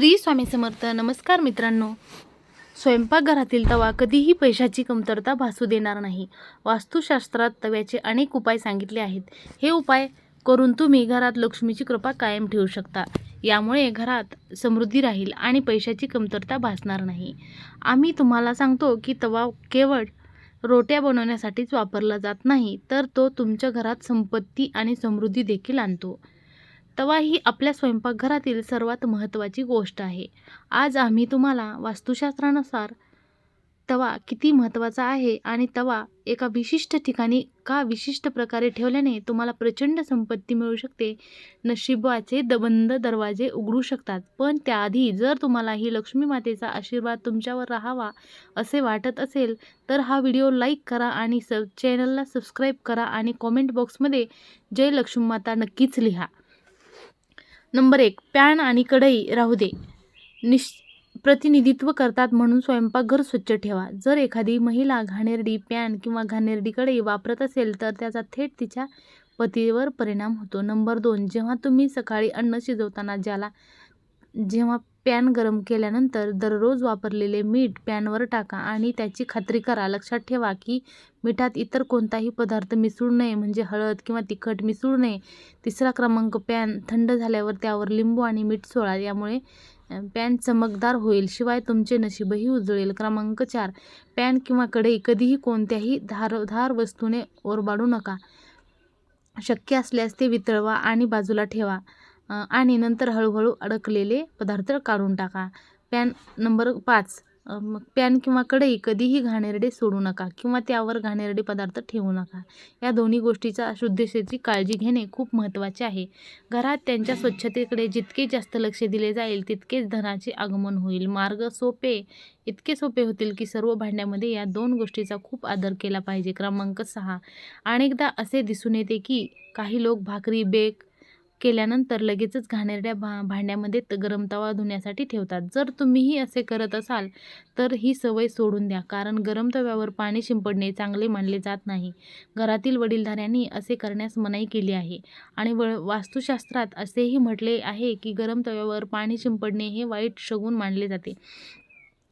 श्री स्वामी समर्थ नमस्कार मित्रांनो. स्वयंपाकघरातील तवा कधीही पैशाची कमतरता भासू देणार नाही. वास्तुशास्त्रात तव्याचे अनेक उपाय सांगितले आहेत. हे उपाय करून तुम्ही घरात लक्ष्मीची कृपा कायम ठेवू शकता. यामुळे घरात समृद्धी राहील आणि पैशाची कमतरता भासणार नाही. आम्ही तुम्हाला सांगतो की तवा केवळ रोट्या बनवण्यासाठीच वापरला जात नाही तर तो तुमच्या घरात संपत्ती आणि समृद्धी देखील आणतो. तवा ही आपल्या स्वयंपाकघरातील सर्वात महत्त्वाची गोष्ट आहे. आज आम्ही तुम्हाला वास्तुशास्त्रानुसार तवा किती महत्त्वाचा आहे आणि तवा एका विशिष्ट ठिकाणी का विशिष्ट प्रकारे ठेवल्याने तुम्हाला प्रचंड संपत्ती मिळू शकते. नशिबाचे द बंद दरवाजे उघडू शकतात पण त्याआधी जर तुम्हाला ही लक्ष्मी मातेचा आशीर्वाद तुमच्यावर राहावा असे वाटत असेल तर हा व्हिडिओ लाईक करा आणि स चॅनलला सबस्क्राईब करा आणि कॉमेंट बॉक्समध्ये जय लक्ष्मी माता नक्कीच लिहा. नंबर एक पॅन आणि कढई राहू दे. निश प्रतिनिधित्व करतात म्हणून स्वयंपाकघर स्वच्छ ठेवा. जर एखादी महिला घाणेरडी पॅन किंवा घाणेरडी कढई वापरत असेल तर त्याचा थेट तिच्या पतीवर परिणाम होतो. नंबर दोन जेव्हा तुम्ही सकाळी अन्न शिजवताना ज्याला जेव्हा पॅन गरम केल्यानंतर दररोज वापरलेले मीठ पॅनवर टाका आणि त्याची खात्री करा. लक्षात ठेवा की मिठात इतर कोणताही पदार्थ मिसळू नये म्हणजे हळद किंवा तिखट मिसळू नये. तिसरा क्रमांक पॅन थंड झाल्यावर त्यावर लिंबू आणि मीठ सोळा यामुळे पॅन चमकदार होईल. शिवाय तुमचे नशीबही उजळेल. क्रमांक चार पॅन किंवा कढई कधीही कोणत्याही धारधार वस्तूने ओरबाडू नका. शक्य असल्यास ते वितळवा आणि बाजूला ठेवा. आणि नंतर हळूहळू अडकलेले पदार्थ काढून टाका. पॅन नंबर पाच मग पॅन किंवा कढई कधीही घाणेरडे सोडू नका किंवा त्यावर घाणेरडे पदार्थ ठेवू नका. या दोन्ही गोष्टीचा शुद्धतेची काळजी घेणे खूप महत्त्वाचे आहे. घरात त्यांच्या स्वच्छतेकडे जितके जास्त लक्ष दिले जाईल तितकेच धनाचे आगमन होईल. मार्ग सोपे इतके सोपे होतील की सर्व भांड्यामध्ये या दोन गोष्टीचा खूप आदर केला पाहिजे. क्रमांक सहा. अनेकदा असे दिसून येते की काही लोक भाकरी बेक केल्यानंतर लगेचच घाणेरड्या भा भांड्यामध्ये गरम तवा धुण्यासाठी ठेवतात. जर तुम्हीही असे करत असाल तर ही सवय सोडून द्या. कारण गरम तव्यावर पाणी शिंपडणे चांगले मानले जात नाही. घरातील वडीलधाऱ्यांनी असे करण्यास मनाई केली आहे. आणि व वास्तुशास्त्रात असेही म्हटले आहे की गरम तव्यावर पाणी शिंपडणे हे वाईट शगून मानले जाते.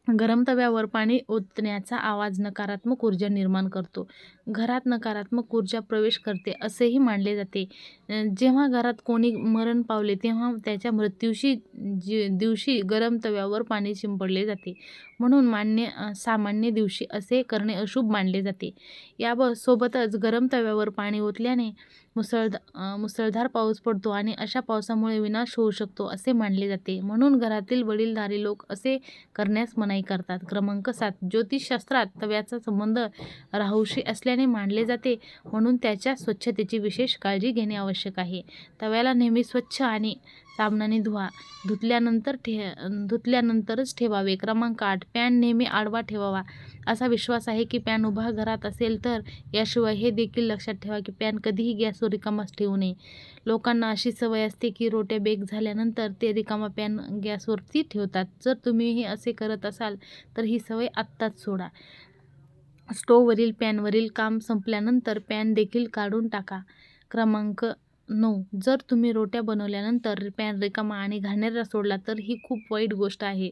गरम तव्यावर पाणी ओतण्याचा आवाज नकारात्मक ऊर्जा निर्माण करतो. घरात नकारात्मक ऊर्जा प्रवेश करते असेही मानले जाते. जेव्हा घरात कोणी मरण पावले तेव्हा त्याच्या मृत्यूशी जी दिवशी गरम तव्यावर पाणी शिंपडले जाते. म्हणून मान्य सामान्य दिवशी असे करणे अशुभ मानले जाते. यावर सोबतच गरम तव्यावर पाणी ओतल्याने मुसळधा मुसळधार पाऊस पडतो आणि अशा पावसामुळे विनाश होऊ शकतो असे मानले जाते. म्हणून घरातील वडीलधारी लोक असे करण्यास मनाई करतात. क्रमांक सात ज्योतिषशास्त्रात तव्याचा संबंध राहूशी असल्याने मानले जाते. म्हणून त्याच्या स्वच्छतेची विशेष काळजी घेणे आवश्यक आहे. तव्याला नेहमी स्वच्छ आणि साबणाने धुवा. धुतल्यानंतर ठे धुतल्यानंतरच ठेवावे. क्रमांक आठ पॅन नेहमी आडवा ठेवावा. असा विश्वास आहे की पॅन उभा घरात असेल तर याशिवाय हे देखील लक्षात ठेवा की पॅन कधीही गॅसवर रिकामाच ठेवू नये. लोकांना अशी सवय असते की रोट्या बेक झाल्यानंतर ते रिकामा पॅन गॅसवरती ठेवतात. जर तुम्हीही असे करत असाल तर ही सवय आत्ताच सोडा. स्टोववरील पॅनवरील काम संपल्यानंतर पॅन देखील काढून टाका. क्रमांक नऊ. जर तुम्ही रोट्या बनवल्यानंतर पॅन रिकामा आणि घाणेरडा सोडला तर ही खूप वाईट गोष्ट आहे.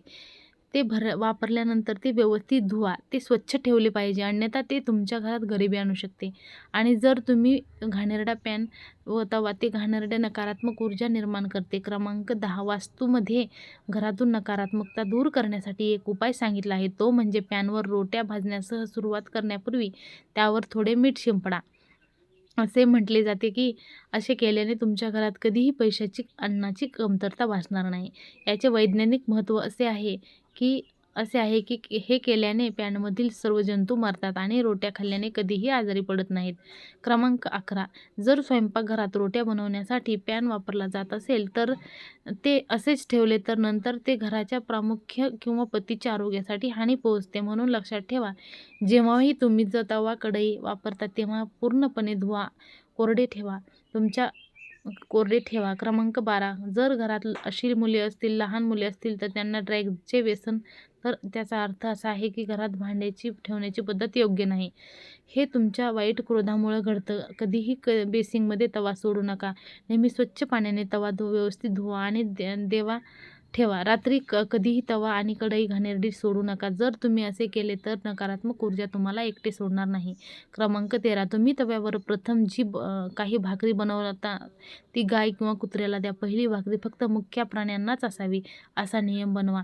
ते भर वापरल्यानंतर ते व्यवस्थित धुवा. ते स्वच्छ ठेवले पाहिजे. अन्यथा ते तुमच्या घरात गरिबी आणू शकते. आणि जर तुम्ही घाणेरडा पॅन व तवा ते घाणेरड्या नकारात्मक ऊर्जा निर्माण करते. क्रमांक दहा वास्तूमध्ये घरातून नकारात्मकता दूर करण्यासाठी एक उपाय सांगितला आहे. तो म्हणजे पॅनवर रोट्या भाजण्यासह सुरुवात करण्यापूर्वी त्यावर थोडे मीठ शिंपडा. असे म्हटले जाते की असे केल्याने तुमच्या घरात कधीही पैशाची अन्नाची कमतरता भासणार नाही. याचे वैज्ञानिक महत्त्व असे आहे की असे आहे की हे केल्याने पॅनमधील सर्व जंतू मरतात आणि रोट्या खाल्ल्याने कधीही आजारी पडत नाहीत. क्रमांक अकरा. जर स्वयंपाकघरात रोट्या बनवण्यासाठी पॅन वापरला जात असेल तर ते असेच ठेवले तर नंतर ते घराच्या प्रामुख्य किंवा पतीच्या आरोग्यासाठी हानी पोहोचते म्हणून लक्षात ठेवा. जेव्हाही तुम्ही जर तवा कढई वापरता तेव्हा पूर्णपणे धुवा कोरडे ठेवा. तुमच्या कोरडे ठेवा. क्रमांक बारा. जर घरात अशी मुले असतील लहान मुले असतील तर त्यांना ड्रॅगचे व्यसन तर त्याचा अर्थ असा आहे की घरात भांड्याची ठेवण्याची पद्धत योग्य नाही. हे तुमच्या वाईट क्रोधामुळे घडतं. कधीही क बेसिंगमध्ये तवा सोडू नका. नेहमी स्वच्छ पाण्याने तवा धु व्यवस्थित धुवा आणि दे देवा ठेवा. रात्री क कधीही तवा आणि कढई घाणेरडी सोडू नका. जर तुम्ही असे केले तर नकारात्मक ऊर्जा तुम्हाला एकटे सोडणार नाही. क्रमांक तेरा. तुम्ही तव्यावर प्रथम जी काही भाकरी बनवता ती गाय किंवा कुत्र्याला द्या. पहिली भाकरी फक्त मुख्य प्राण्यांनाच असावी असा नियम बनवा.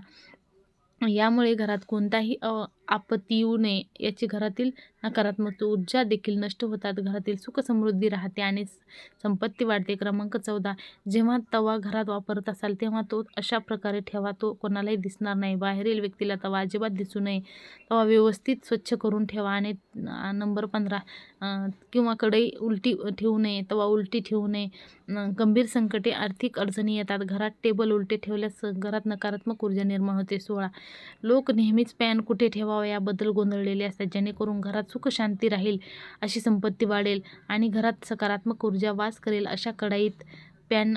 यामुळे घरात कोणताही अ आपत्ती येऊ नये याची घरातील नकारात्मक ऊर्जा देखील नष्ट होतात. घरातील सुखसमृद्धी राहते आणि संपत्ती वाढते. क्रमांक चौदा. जेव्हा तवा घरात वापरत असाल तेव्हा तो अशा प्रकारे ठेवा तो कोणालाही दिसणार नाही. बाहेरील व्यक्तीला तवा अजिबात दिसू नये. तवा व्यवस्थित स्वच्छ करून ठेवा आणि नंबर पंधरा किंवा कढई उलटी ठेवू नये. तवा उलटी ठेवू नये. गंभीर संकटे आर्थिक अडचणी येतात. घरात टेबल उलटे ठेवल्यास घरात नकारात्मक ऊर्जा निर्माण होते. सोळा. लोक नेहमीच पॅन कुठे ठेवावा? याबद्दल गोंधळलेले असतात जेणेकरून घरात सुखशांती राहील अशी संपत्ती वाढेल आणि घरात सकारात्मक ऊर्जा वास करेल अशा कढाईत पॅन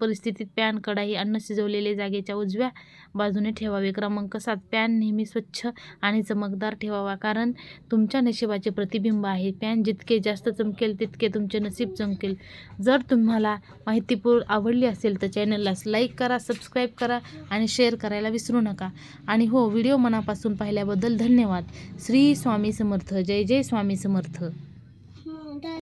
परिस्थितीत पॅन कढाई अन्न शिजवलेले जागेच्या उजव्या बाजूने ठेवावे. क्रमांक सात पॅन नेहमी स्वच्छ आणि चमकदार ठेवावा कारण तुमच्या नशिबाचे प्रतिबिंब आहे. पॅन जितके जास्त चमकेल तितके तुमचे नशीब चमकेल. जर तुम्हाला माहितीपूर आवडली असेल तर चॅनलला लाईक करा सबस्क्राईब करा आणि शेअर करायला विसरू नका. आणि हो व्हिडिओ मनापासून पाहिल्याबद्दल धन्यवाद. श्री स्वामी समर्थ. जय जय स्वामी समर्थ.